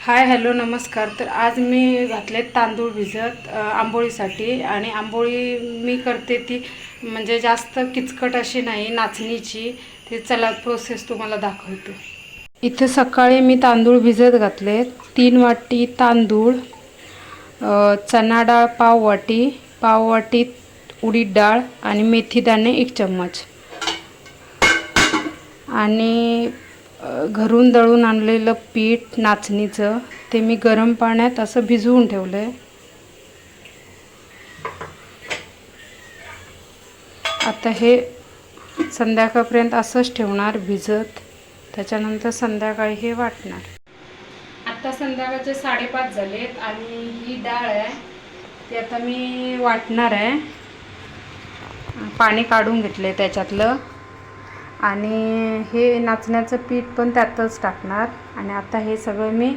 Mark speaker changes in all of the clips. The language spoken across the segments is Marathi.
Speaker 1: हाय हॅलो नमस्कार. तर आज मी घातले तांदूळ भिजत आंबोळीसाठी. आणि आंबोळी मी करते ती म्हणजे जास्त किचकट अशी नाही नाचणीची. ती चला प्रोसेस तुम्हाला दाखवते. इथे सकाळी मी तांदूळ भिजत घातले तीन वाटी तांदूळ चना डाळ पाव वाटी पाव वाटी उडीद डाळ आणि मेथी दाणे एक चम्मच. आणि घरून दळून आणलेलं पीठ नाचणीचं ते मी गरम पाण्यात असं भिजवून ठेवलं आहे आता हे संध्याकाळपर्यंत असंच ठेवणार भिजत. त्याच्यानंतर संध्याकाळी हे वाटणार. आता संध्याकाळचे साडेपाच झालेत आणि ही डाळ आहे ती आता मी वाटणार आहे. पाणी काढून घेतलं त्याच्यातलं. आणि हे नाचण्याचं पीठ पण त्यातच टाकणार. आणि आता हे सगळं मी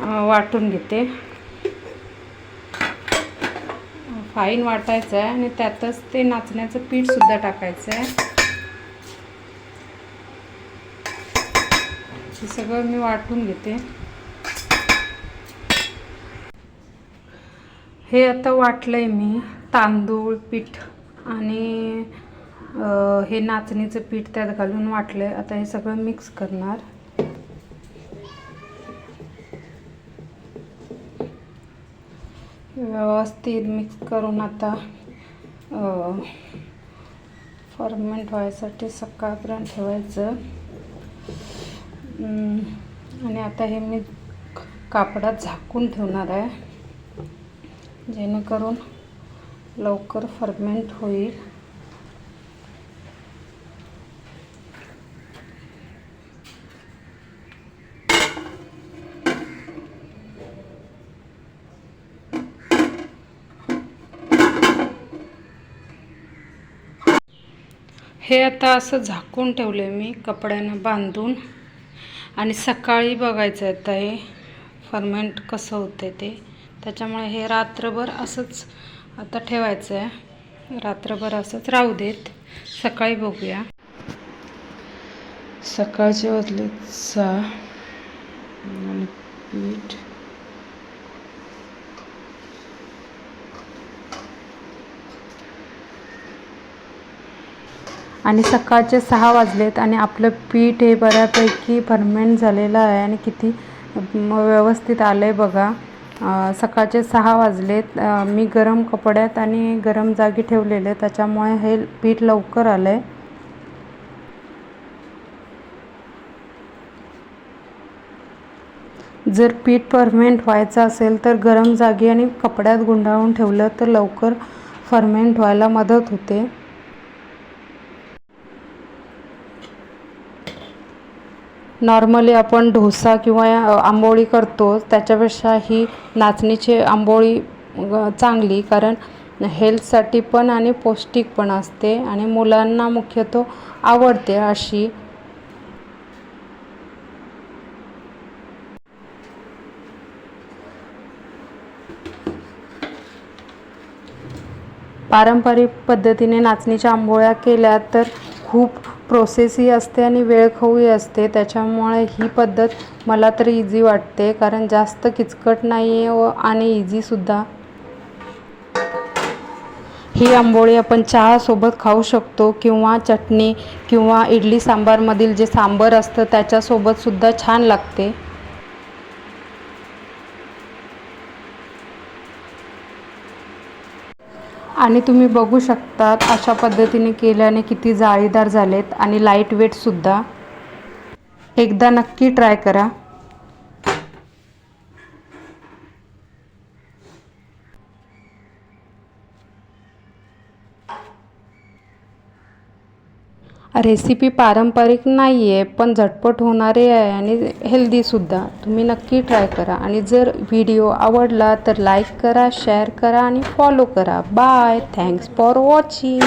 Speaker 1: वाटून घेते. फाईन वाटायचं आहे आणि त्यातच ते नाचण्याचं पीठसुद्धा टाकायचं आहे. हे सगळं मी वाटून घेते. हे आता वाटलं आहे मी तांदूळ पीठ आणि हे नाचणीचं पीठ त्यात घालून वाटलं आहे आता हे सगळं मिक्स करणार. व्यवस्थित मिक्स करून आता फर्मेंट व्हायसाठी सकाळपर्यंत ठेवायचं. आणि आता हे मी कापडात झाकून ठेवणार आहे. जेणेकरून लवकर फर्मेंट होईल. हे आता असं झाकून ठेवलं आहे मी कपड्यानं बांधून. आणि सकाळी बघायचं आहे आता हे फर्मेंट कसं होतं ते. त्याच्यामुळे हे रात्रभर असंच आता ठेवायचं आहे. रात्रभर असंच राहू देत. सकाळी बघूया. सकाळचे वाजले सहा. आणि पीठ आणि सकाळचे सहा वाजलेत आणि आपलं पीठ हे बऱ्यापैकी फर्मेंट झालेलं आहे आणि किती व्यवस्थित आलं आहे बघा सकाळचे सहा वाजलेत. मी गरम कपड्यात आणि गरम जागी ठेवलेले त्याच्यामुळे हे पीठ लवकर आलं आहे जर पीठ फर्मेंट व्हायचं असेल तर गरम जागी आणि कपड्यात गुंडाळून ठेवलं तर लवकर फर्मेंट व्हायला मदत होते. नॉर्मली आपण डोसा किंवा आंबोळी करतो त्याच्यापेक्षा ही नाचणीची आंबोळी चांगली. कारण हेल्थसाठी पण आणि पौष्टिक पण असते आणि मुलांना मुख्यतः आवडते अशी. पारंपरिक पद्धतीने नाचणीच्या आंबोळ्या केल्या तर खूप प्रोसेसही असते आणि वेळखाऊही असते. त्याच्यामुळे ही पद्धत मला तर इझी वाटते. कारण जास्त किचकट नाही आहे व आणि इझीसुद्धा ही आंबोळी आपण चहासोबत खाऊ शकतो किंवा चटणी किंवा इडली सांबारमधील जे सांबर असतं त्याच्यासोबतसुद्धा छान लागते. आणि तुम्ही बघू शकतात अशा पद्धतीने केल्याने किती जाळीदार झालेत आणि लाइट वेटसुद्धा एकदा नक्की ट्राय करा. रेसिपी पारंपरिक नाही आहे पण झटपट होणारी आहे आणि हेल्दीसुद्धा तुम्ही नक्की ट्राय करा. आणि जर व्हिडिओ आवडला तर लाईक करा शेअर करा आणि फॉलो करा. Bye thanks for watching